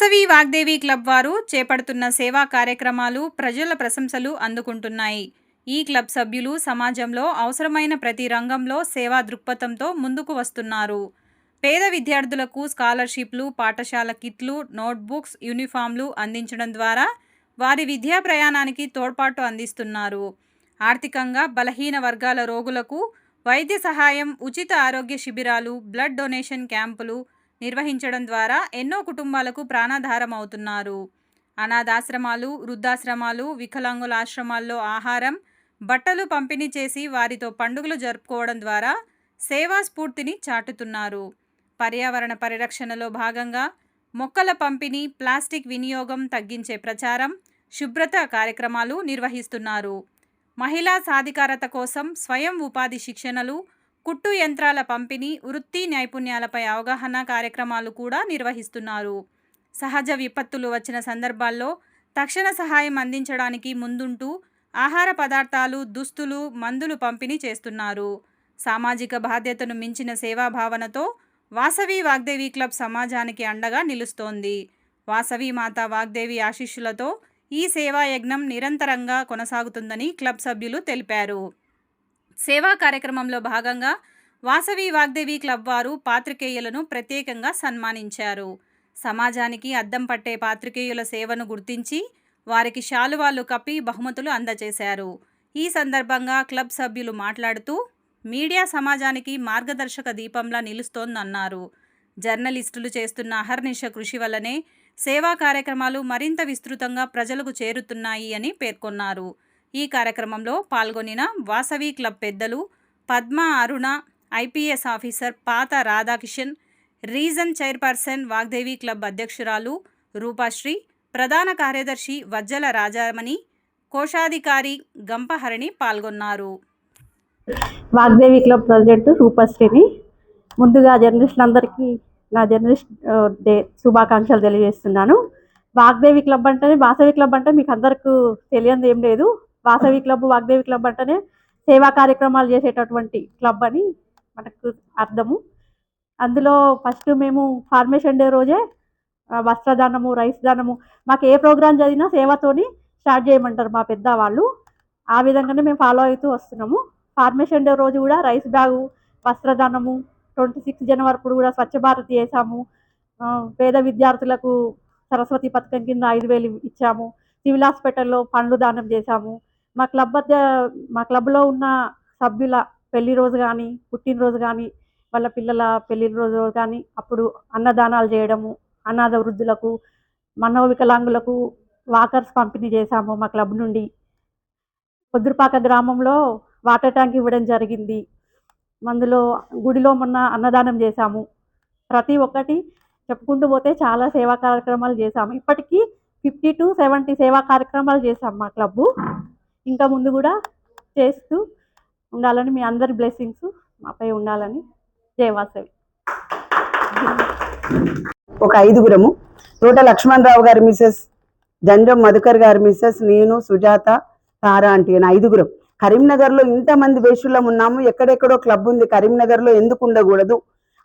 Vasavi Vagdevi club వారు చేపడుతున్న సేవా కార్యక్రమాలు ప్రజల ప్రశంసలు అందుకుంటున్నాయి. ఈ క్లబ్ సభ్యులు సమాజంలో అవసరమైన ప్రతి రంగంలో సేవా దృక్పథంతో ముందుకు వస్తున్నారు. పేద విద్యార్థులకు స్కాలర్షిప్లు పాఠశాల కిట్లు నోట్బుక్స్ యూనిఫామ్లు అందించడం ద్వారా వారి విద్యా ప్రయాణానికి తోడ్పాటు అందిస్తున్నారు. ఆర్థికంగా బలహీన వర్గాల రోగులకు వైద్య సహాయం ఉచిత ఆరోగ్య శిబిరాలు బ్లడ్ డొనేషన్ క్యాంపులు నిర్వహించడం ద్వారా ఎన్నో కుటుంబాలకు ప్రాణాధారం అవుతున్నారు అనాథాశ్రమాలు వృద్ధాశ్రమాలు వికలాంగుల ఆశ్రమాల్లో ఆహారం బట్టలు పంపిణీ చేసి వారితో పండుగలు జరుపుకోవడం ద్వారా సేవా స్ఫూర్తిని చాటుతున్నారు. పర్యావరణ పరిరక్షణలో భాగంగా మొక్కల పంపిణీ ప్లాస్టిక్ వినియోగం తగ్గించే ప్రచారం శుభ్రత కార్యక్రమాలు నిర్వహిస్తున్నారు. మహిళా సాధికారత కోసం స్వయం ఉపాధి శిక్షణలు కుట్టు యంత్రాల పంపిణీ వృత్తి నైపుణ్యాలపై అవగాహన కార్యక్రమాలు కూడా నిర్వహిస్తున్నారు. సహజ విపత్తులు వచ్చిన సందర్భాల్లో తక్షణ సహాయం అందించడానికి ముందుంటూ ఆహార పదార్థాలు దుస్తులు మందులు పంపిణీ చేస్తున్నారు. సామాజిక బాధ్యతను మించిన సేవాభావనతో వాసవి వాగ్దేవి క్లబ్ సమాజానికి అండగా నిలుస్తోంది. వాసవి మాత వాగ్దేవి ఆశీస్సులతో ఈ సేవా యజ్ఞం నిరంతరంగా కొనసాగుతుందని క్లబ్ సభ్యులు తెలిపారు. సేవా కార్యక్రమంలో భాగంగా వాసవి వాగ్దేవి క్లబ్ వారు పాత్రికేయులను ప్రత్యేకంగా సన్మానించారు. సమాజానికి అద్దం పట్టే పాత్రికేయుల సేవను గుర్తించి వారికి శాలువాలు కప్పి బహుమతులు అందజేశారు. ఈ సందర్భంగా క్లబ్ సభ్యులు మాట్లాడుతూ మీడియా సమాజానికి మార్గదర్శక దీపంలా నిలుస్తోందన్నారు. జర్నలిస్టులు చేస్తున్న అహర్నిశ కృషి వల్లనే సేవా కార్యక్రమాలు మరింత విస్తృతంగా ప్రజలకు చేరుతున్నాయి అని పేర్కొన్నారు. ఈ కార్యక్రమంలో పాల్గొనిన వాసవి క్లబ్ పెద్దలు పద్మ అరుణ ఐపీఎస్ ఆఫీసర్ పాత Radhakishan region chairperson Vagdevi club అధ్యక్షురాలు రూపాశ్రీ ప్రధాన కార్యదర్శి వజ్జల రాజామణి కోశాధికారి గంపహరిణి పాల్గొన్నారు. వాగ్దేవి క్లబ్ ప్రెసిడెంట్ రూపశ్రీని ముందుగా జర్నలిస్టులందరికీ నా జర్నలిస్ట్ డే శుభాకాంక్షలు తెలియజేస్తున్నాను. వాగ్దేవి క్లబ్ అంటే వాసవి క్లబ్ అంటే మీకు అందరికీ తెలియదు ఏం లేదు. వాసవి క్లబ్ వాగ్దేవి క్లబ్ అంటేనే సేవా కార్యక్రమాలు చేసేటటువంటి క్లబ్ అని మనకు అర్థము. అందులో ఫస్ట్ మేము ఫార్మేషన్ డే రోజే వస్త్రదానము రైస్ దానము మాకు ఏ ప్రోగ్రాం చదివినా సేవతోని స్టార్ట్ చేయమంటారు మా పెద్దవాళ్ళు. ఆ విధంగానే మేము ఫాలో అవుతూ వస్తున్నాము. ఫార్మేషన్ డే రోజు కూడా రైస్ బ్యాగు వస్త్రదానము ట్వంటీ సిక్స్ జనవరి అప్పుడు కూడా స్వచ్ఛ భారత్ చేసాము పేద విద్యార్థులకు సరస్వతి పథకం కింద ఐదు వేలు ఇచ్చాము. సివిల్ హాస్పిటల్లో పండ్లు దానం చేశాము. మా క్లబ్ మధ్య మా క్లబ్లో ఉన్న సభ్యుల పెళ్ళి రోజు కానీ పుట్టినరోజు కానీ వాళ్ళ పిల్లల పెళ్ళి రోజు కానీ అప్పుడు అన్నదానాలు చేయడము అనాథ వృద్ధులకు మనోవికలాంగులకు వాకర్స్ పంపిణీ చేశాము మా క్లబ్ నుండి. పొద్దురుపాక గ్రామంలో వాటర్ ట్యాంక్ ఇవ్వడం జరిగింది. అందులో గుడిలో మొన్న అన్నదానం చేశాము. ప్రతి ఒక్కటి చెప్పుకుంటూ పోతే చాలా సేవా కార్యక్రమాలు చేశాము. ఇప్పటికీ ఫిఫ్టీ టు సెవెంటీ సేవా కార్యక్రమాలు చేశాం మా క్లబ్బు. ఇంకా ముందు కూడా చేస్తూ ఉండాలని మీ అందరి బ్లెస్సింగ్స్ మాపై ఉండాలని జయవాసవి ఒక ఐదుగురము. తోట లక్ష్మణరావు గారి మిసెస్ జంజం మధుకర్ గారి మిసెస్ నేను సుజాత తారా అంటే అని ఐదుగురం. కరీంనగర్లో ఇంతమంది వేషులం ఉన్నాము. ఎక్కడెక్కడో క్లబ్ ఉంది. కరీంనగర్లో ఎందుకు ఉండకూడదు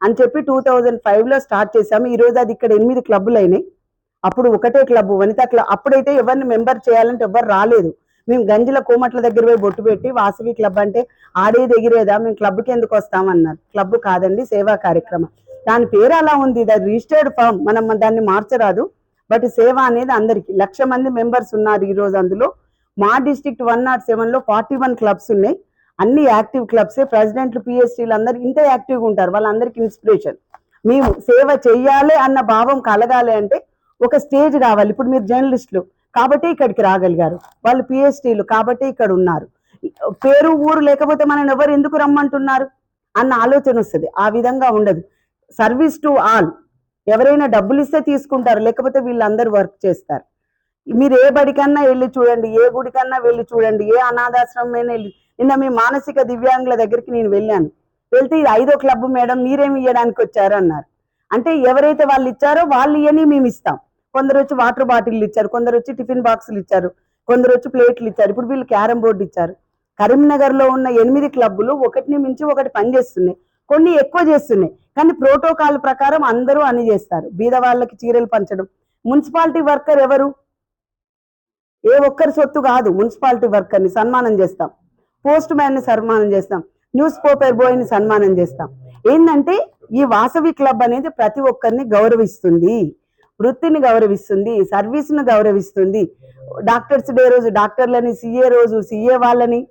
అని చెప్పి టూ థౌజండ్ ఫైవ్లో స్టార్ట్ చేశాము. ఈ రోజు అది ఇక్కడ ఎనిమిది క్లబ్బులు అయినాయి అప్పుడు ఒకటే క్లబ్ వనిత క్లబ్. అప్పుడైతే ఎవరిని మెంబర్ చేయాలంటే ఎవరు రాలేదు. మేము గంజిల కోమట్ల దగ్గర పోయి బొట్టు పెట్టి వాసవి క్లబ్ అంటే ఆడేది ఎగిరేదా మేము క్లబ్కి ఎందుకు వస్తామన్నారు క్లబ్ కాదండి సేవా కార్యక్రమం. దాని పేరు అలా ఉంది ఇది రిజిస్టర్డ్ ఫామ్ మనం దాన్ని మార్చరాదు. బట్ సేవ అనేది అందరికి లక్ష మంది మెంబర్స్ ఉన్నారు ఈరోజు అందులో. మా డిస్ట్రిక్ట్ వన్ నాట్ సెవెన్లో ఫార్టీ వన్ క్లబ్స్ ఉన్నాయి. అన్ని యాక్టివ్ క్లబ్స్ ప్రెసిడెంట్లు పిఎస్టీలు అందరు ఇంత యాక్టివ్గా ఉంటారు వాళ్ళందరికీ ఇన్స్పిరేషన్. మేము సేవ చెయ్యాలి అన్న భావం కలగాలి అంటే ఒక స్టేజ్ కావాలి. ఇప్పుడు మీరు జర్నలిస్టులు కాబట్టి ఇక్కడికి రాగలిగారు. వాళ్ళు పిహెచ్డీలు కాబట్టి ఇక్కడ ఉన్నారు. పేరు ఊరు లేకపోతే మనం ఎవరు ఎందుకు రమ్మంటున్నారు? అన్న ఆలోచన వస్తుంది. ఆ విధంగా ఉండదు. సర్వీస్ టు ఆల్ ఎవరైనా డబ్బులు ఇస్తే తీసుకుంటారు. లేకపోతే వీళ్ళందరూ వర్క్ చేస్తారు. మీరు ఏ బడికన్నా వెళ్ళి చూడండి. ఏ గుడికన్నా వెళ్ళి చూడండి. ఏ అనాథాశ్రమమైనా వెళ్ళి నిన్న మీ మానసిక దివ్యాంగుల దగ్గరికి నేను వెళ్ళాను. వెళ్తే ఇది ఐదో క్లబ్ మేడం మీరేమి ఇవ్వడానికి వచ్చారు అన్నారు. అంటే ఎవరైతే వాళ్ళు ఇచ్చారో వాళ్ళు ఇవని మేము ఇస్తాం. కొందరు వచ్చి వాటర్ బాటిల్ ఇచ్చారు కొందరు వచ్చి టిఫిన్ బాక్సులు ఇచ్చారు కొందరు వచ్చి ప్లేట్లు ఇచ్చారు. ఇప్పుడు వీళ్ళు క్యారమ్ బోర్డు ఇచ్చారు. కరీంనగర్లో ఉన్న ఎనిమిది క్లబ్బులు ఒకటిని మించి ఒకటి పనిచేస్తున్నాయి. కొన్ని ఎక్కువ చేస్తున్నాయి. కానీ ప్రోటోకాల్ ప్రకారం అందరూ అని చేస్తారు. బీద వాళ్ళకి చీరలు పంచడం. మున్సిపాలిటీ వర్కర్ ఎవరు? ఏ ఒక్కరి సొత్తు కాదు మున్సిపాలిటీ వర్కర్ని సన్మానం చేస్తాం. పోస్ట్ మ్యాన్ని సన్మానం చేస్తాం. న్యూస్ పేపర్ బాయ్ని సన్మానం చేస్తాం. ఏంటంటే ఈ వాసవి క్లబ్ అనేది ప్రతి ఒక్కరిని గౌరవిస్తుంది. వృత్తిని గౌరవిస్తుంది సర్వీస్ను గౌరవిస్తుంది. డాక్టర్స్ డే రోజు డాక్టర్లని సిఏ రోజు సిఏ వాళ్ళని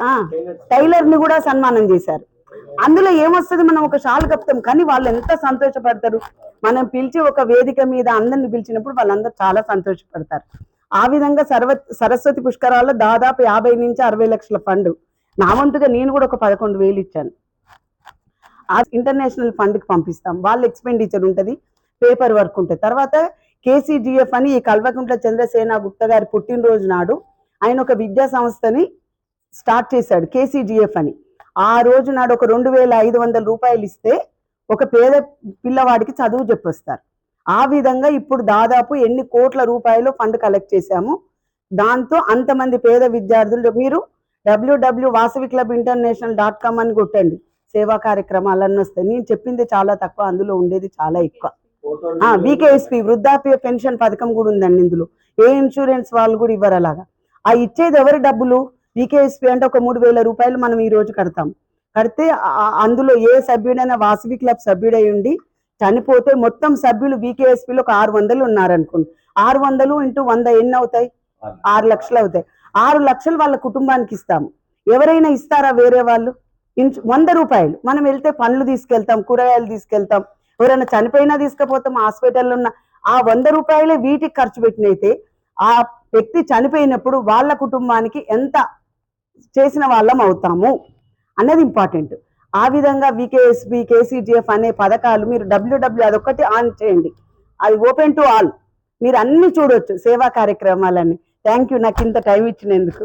ఆ, టైలర్ని కూడా సన్మానం చేశారు. అందులో ఏమొస్తుంది? మనం ఒక షాల్ కప్తాం కానీ వాళ్ళు ఎంత సంతోషపడతారు? మనం పిలిచి ఒక వేదిక మీద అందరిని పిలిచినప్పుడు వాళ్ళందరూ చాలా సంతోషపడతారు. ఆ విధంగా సర్వ సరస్వతి పుష్కరాల్లో దాదాపు యాభై నుంచి అరవై లక్షల ఫండ్. నా వంతుగా నేను కూడా ఒక పదకొండు వేలు ఇచ్చాను. ఆ ఇంటర్నేషనల్ ఫండ్కి పంపిస్తాం. వాళ్ళ ఎక్స్పెండిచర్ ఉంటుంది. పేపర్ వర్క్ ఉంటుంది తర్వాత కేసీడిఎఫ్ అని ఈ కల్వకుంట్ల చంద్రసేన గుప్తా గారి పుట్టినరోజు నాడు ఆయన ఒక విద్యా సంస్థని స్టార్ట్ చేశాడు కేసీడిఎఫ్ అని. ఆ రోజు నాడు ఒక రెండు వేల ఐదు వందల రూపాయలు ఇస్తే ఒక పేద పిల్లవాడికి చదువు చెప్పొస్తారు. ఆ విధంగా ఇప్పుడు దాదాపు ఎన్ని కోట్ల రూపాయలు ఫండ్ కలెక్ట్ చేశాము. దాంతో అంతమంది పేద విద్యార్థులు మీరు WW Vasavi club international dot com అని కొట్టండి. సేవా కార్యక్రమాలన్నీ వస్తాయి. నేను చెప్పింది చాలా తక్కువ అందులో ఉండేది చాలా ఎక్కువ. వికేఎస్పి వృద్ధాప్య పెన్షన్ పథకం కూడా ఉందండి ఇందులో. ఏ ఇన్సూరెన్స్ వాళ్ళు కూడా ఇవ్వరు అలాగా. ఆ ఇచ్చేది ఎవరి డబ్బులు? వికేఎస్పి అంటే ఒక మూడు వేల రూపాయలు మనం ఈ రోజు కడతాం. కడితే అందులో ఏ సభ్యుడైనా వాసవి క్లబ్ సభ్యుడై ఉండి చనిపోతే మొత్తం సభ్యులు వికేఎస్పిలో ఒక ఆరు వందలు ఉన్నారనుకోండి. ఆరు వందలు ఇంటూ వంద ఎన్ని అవుతాయి? ఆరు. లక్షలు అవుతాయి. ఆరు లక్షలు వాళ్ళ కుటుంబానికి ఇస్తాము. ఎవరైనా ఇస్తారా వేరే వాళ్ళు? వంద రూపాయలు. మనం వెళ్తే పండ్లు తీసుకెళ్తాం కూరగాయలు తీసుకెళ్తాం. ఎవరైనా చనిపోయినా తీసుకుపోతాం హాస్పిటల్లో ఉన్న ఆ వంద రూపాయలే వీటికి ఖర్చు పెట్టినైతే ఆ వ్యక్తి చనిపోయినప్పుడు వాళ్ళ కుటుంబానికి ఎంత చేసిన వాళ్ళం అవుతాము అన్నది ఇంపార్టెంట్. ఆ విధంగా వికేఎస్బి కేసీజీఎఫ్ అనే పథకాలు మీరు డబ్ల్యూడబ్ల్యూ అదొక్కటి ఆన్ చేయండి. అది ఓపెన్ టు ఆల్. మీరు అన్ని చూడొచ్చు సేవా కార్యక్రమాలన్నీ. Thank you. నాకు ఇంత టైం ఇచ్చినందుకు.